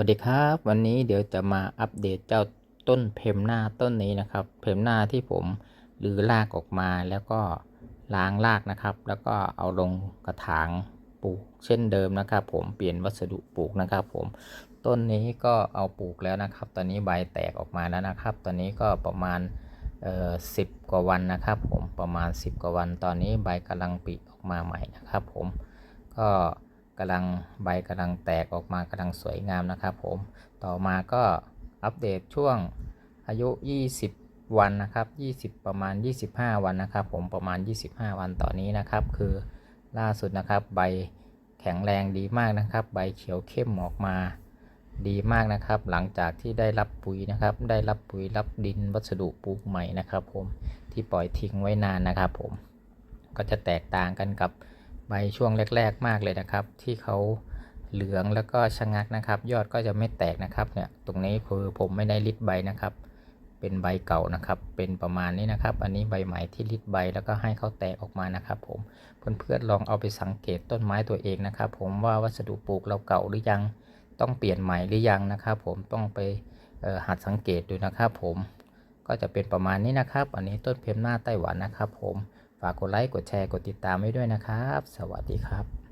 วัสดีครับวันนี้เดี๋ยวจะมาอัปเดตเจ้าต้นเพมหน้าต้นนี้นะครับ เพมหน้าที่ผมรื้อรากออกมาแล้วก็ล้างรากนะครับ แล้วก็เอาลงกระถางปลูกเช่นเดิมนะครับ ผมเปลี่ยนวัสดุปลูกนะครับ ผมต้นนี้ก็เอาปลูกแล้วนะครับ ตอนนี้ใบแตกออกมาแล้วนะครับ ตอนนี้ก็ประมาณเอ่อสิบกว่าวันนะครับ ผมประมาณ 10 กว่าวัน ตอนนี้ใบกำลังปลิออกมาใหม่นะครับ ผมก็ กำลังใบกำลังแตกออกมากำลังสวยงามนะครับผมต่อมาก็อัปเดตช่วงอายุ 20 วันนะครับ 20 ประมาณ 25 วันนะครับ ผมประมาณ 25 วันต่อนนี้นะครับ คือล่าสุดนะครับ ใบแข็งแรงดีมากนะครับ ใบเขียวเข้มออกมาดีมากนะครับ หลังจากที่ได้รับปุ๋ยนะครับ ได้รับปุ๋ยรับดินวัสดุปลูกใหม่นะครับ ผมที่ปล่อยทิ้งไว้นานนะครับ ผมก็จะแตกต่างกันกับ ใบช่วงแรก ๆ มากเลยนะครับ ที่เขาเหลืองแล้วก็ชะงักนะครับ ยอดก็จะไม่แตกนะครับเนี่ยตรงนี้คือผมไม่ได้ริดใบนะครับ เป็นใบเก่านะครับ เป็นประมาณนี้นะครับ อันนี้ใบใหม่ที่ริดใบแล้วก็ให้เขาแตกออกมานะครับ ผมเพื่อนๆลองเอาไปสังเกตต้นไม้ตัวเองนะครับ ผมว่าวัสดุปลูกเราเก่าหรือยังต้องเปลี่ยนใหม่หรือยังนะครับ ผมต้องไปหัดสังเกตดูนะครับ ผมก็จะเป็นประมาณนี้นะครับ อันนี้ต้นเพมหน้าไต้หวันนะครับ ผม ฝากกดไลค์ กดแชร์ กดติดตามไว้ด้วยนะครับ สวัสดีครับ